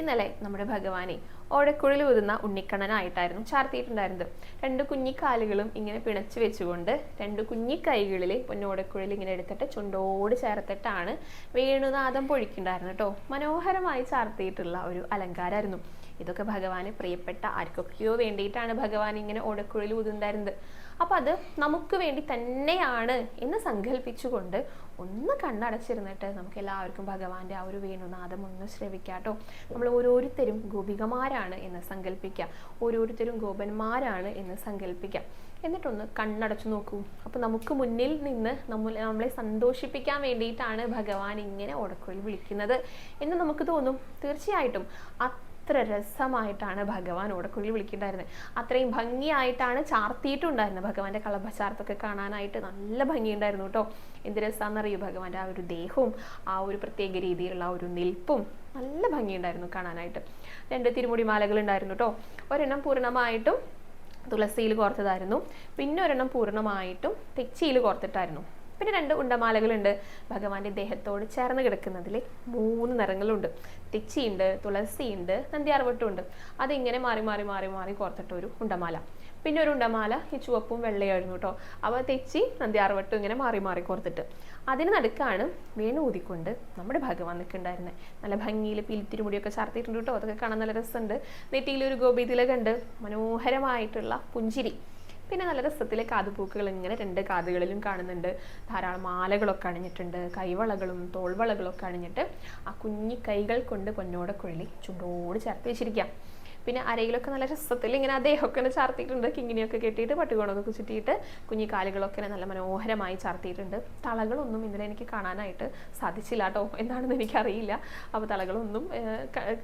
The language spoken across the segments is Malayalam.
ഇന്നലെ നമ്മുടെ ഭഗവാനെ? ഓടക്കുഴൽ ഊതുന്ന ഉണ്ണിക്കണ്ണനായിട്ടായിരുന്നു ചാർത്തിയിട്ടുണ്ടായിരുന്നത്. രണ്ട് കുഞ്ഞിക്കാലുകളും ഇങ്ങനെ പിണച്ചു വെച്ചുകൊണ്ട് രണ്ട് കുഞ്ഞിക്കൈകളിൽ പൊന്നോടക്കുഴൽ ഇങ്ങനെ എടുത്തിട്ട് ചുണ്ടോട് ചേർത്തിട്ടാണ് വേണുനാഥം പൊഴിക്കുണ്ടായിരുന്നു കേട്ടോ. മനോഹരമായി ചാർത്തിയിട്ടുള്ള ഒരു അലങ്കാരമായിരുന്നു. ഇതൊക്കെ ഭഗവാന് പ്രിയപ്പെട്ട ആർക്കൊക്കെയോ വേണ്ടിയിട്ടാണ് ഭഗവാൻ ഇങ്ങനെ ഓടക്കുഴൽ ഊതുണ്ടായിരുന്നത് അപ്പം അത് നമുക്ക് വേണ്ടി തന്നെയാണ് എന്ന് സങ്കല്പിച്ചുകൊണ്ട് ഒന്ന് കണ്ണടച്ചിരുന്നിട്ട് നമുക്ക് എല്ലാവർക്കും ഭഗവാന്റെ ആ ഒരു വേണുനാഥം ഒന്ന് ശ്രവിക്കാം കേട്ടോ. നമ്മൾ ഓരോരുത്തരും ഗോപികമാരാണ്. എന്ന് സങ്കല്പിക്കാം ഓരോരുത്തരും ഗോപന്മാരാണ് എന്ന് സങ്കല്പിക്കാം എന്നിട്ടൊന്ന് കണ്ണടച്ചു നോക്കൂ. അപ്പോൾ നമുക്ക് മുന്നിൽ നിന്ന് നമ്മൾ നമ്മളെ സന്തോഷിപ്പിക്കാൻ വേണ്ടിയിട്ടാണ് ഭഗവാൻ ഇങ്ങനെ ഉടക്കുവിൽ വിളിക്കുന്നത് എന്ന് നമുക്ക് തോന്നും. തീർച്ചയായിട്ടും അത്ര രസമായിട്ടാണ് ഭഗവാൻ ഓടക്കുഴി വിളിക്കുന്നുണ്ടായിരുന്നത് അത്രയും ഭംഗിയായിട്ടാണ് ചാർത്തിയിട്ടുണ്ടായിരുന്നത് ഭഗവാന്റെ കളഭചാർത്തൊക്കെ കാണാനായിട്ട്. നല്ല ഭംഗിയുണ്ടായിരുന്നു കേട്ടോ. എന്ത് രസമാണെന്നറിയൂ ഭഗവാന്റെ ആ ഒരു ദേഹവും ആ ഒരു പ്രത്യേക രീതിയിലുള്ള ആ ഒരു നിൽപ്പും നല്ല ഭംഗിയുണ്ടായിരുന്നു കാണാനായിട്ട്. രണ്ട് തിരുമുടി മാലകൾ ഉണ്ടായിരുന്നു കേട്ടോ. ഒരെണ്ണം പൂർണമായിട്ടും തുളസിയിൽ കോർത്തതായിരുന്നു. പിന്നെ ഒരെണ്ണം പൂർണമായിട്ടും തെച്ചിയിൽ കോർത്തിട്ടായിരുന്നു. പിന്നെ രണ്ട് ഉണ്ടമാലകളുണ്ട്. ഭഗവാന്റെ ദേഹത്തോട് ചേർന്ന് കിടക്കുന്നതിൽ മൂന്ന് നിറങ്ങളുണ്ട്. തിച്ചിയുണ്ട് തുളസിയുണ്ട് നന്ദിയാർവട്ടുണ്ട് അതിങ്ങനെ മാറി മാറി മാറി മാറി കോർത്തിട്ട ഒരു ഉണ്ടമാല. പിന്നെ ഒരു ഉണ്ടമാല ഈ ചുവപ്പും വെള്ളയായിരുന്നു കേട്ടോ അവ തെച്ചി നന്ദിയാർവട്ടും ഇങ്ങനെ മാറി മാറി കോർത്തിട്ട്. അതിന് നടുക്കാണ് വേണു ഊതിക്കൊണ്ട് നമ്മുടെ ഭഗവാൻ നിൽക്കുന്നുണ്ടായിരുന്നത് നല്ല ഭംഗിയിൽ പിലിത്തിരുമുടിയൊക്കെ ചാർത്തിയിട്ടുണ്ട് കേട്ടോ അതൊക്കെ കാണാൻ നല്ല രസമുണ്ട്. നെറ്റിയിൽ ഒരു ഗോപീതിലക ഉണ്ട് മനോഹരമായിട്ടുള്ള പുഞ്ചിരി. പിന്നെ നല്ല രസത്തിലെ കാതുപൂക്കുകൾ ഇങ്ങനെ രണ്ട് കാതുകളിലും കാണുന്നുണ്ട്. ധാരാളം മാലകളൊക്കെ അണിഞ്ഞിട്ടുണ്ട്. കൈവളകളും തോൾവളകളൊക്കെ അണിഞ്ഞിട്ട് ആ കുഞ്ഞി കൈകൾ കൊണ്ട് പൊന്നോടെ കുഴലി ചുണ്ടോട് ചേർത്ത് വെച്ചിരിക്കാം. പിന്നെ അരയിലൊക്കെ നല്ല രസത്തിൽ ഇങ്ങനെ അദ്ദേഹമൊക്കെ ചാർത്തിയിട്ടുണ്ട്. കിങ്ങിനെയൊക്കെ കെട്ടിയിട്ട് പട്ടുകോണൊക്കെ ചുറ്റിയിട്ട് കുഞ്ഞി കാലുകളൊക്കെ നല്ല മനോഹരമായി ചാർത്തിയിട്ടുണ്ട്. തളകളൊന്നും ഇന്നലെ എനിക്ക് കാണാനായിട്ട് സാധിച്ചില്ല കേട്ടോ. എന്താണെന്ന് എനിക്കറിയില്ല. അപ്പോൾ തളകളൊന്നും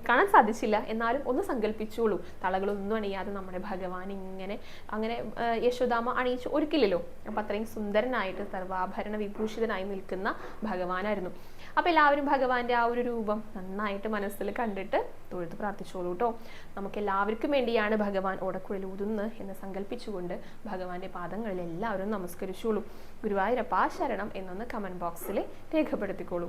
കാണാൻ സാധിച്ചില്ല. എന്നാലും ഒന്ന് സങ്കല്പിച്ചോളൂ. തളകളൊന്നും അണിയാതെ നമ്മുടെ ഭഗവാൻ ഇങ്ങനെ അങ്ങനെ യശോദാമ അണിയിച്ച് ഒരുക്കില്ലല്ലോ. അപ്പം അത്രയും സുന്ദരനായിട്ട് സർവാഭരണ വിഭൂഷിതനായി നിൽക്കുന്ന ഭഗവാനായിരുന്നു. അപ്പോൾ എല്ലാവരും ഭഗവാന്റെ ആ ഒരു രൂപം നന്നായിട്ട് മനസ്സിൽ കണ്ടിട്ട് തൊഴുത്ത് പ്രാർത്ഥിച്ചോളൂ കേട്ടോ. നമുക്ക് എല്ലാവർക്കും വേണ്ടിയാണ് ഭഗവാൻ ഓടക്കുഴൽ ഊതുന്നത് എന്ന് സങ്കല്പിച്ചുകൊണ്ട് ഭഗവാന്റെ പാദങ്ങളിൽ എല്ലാവരും നമസ്കരിച്ചോളൂ. ഗുരുവായൂരപ്പ ശരണം എന്നൊന്ന് കമന്റ് ബോക്സിൽ രേഖപ്പെടുത്തിക്കോളൂ.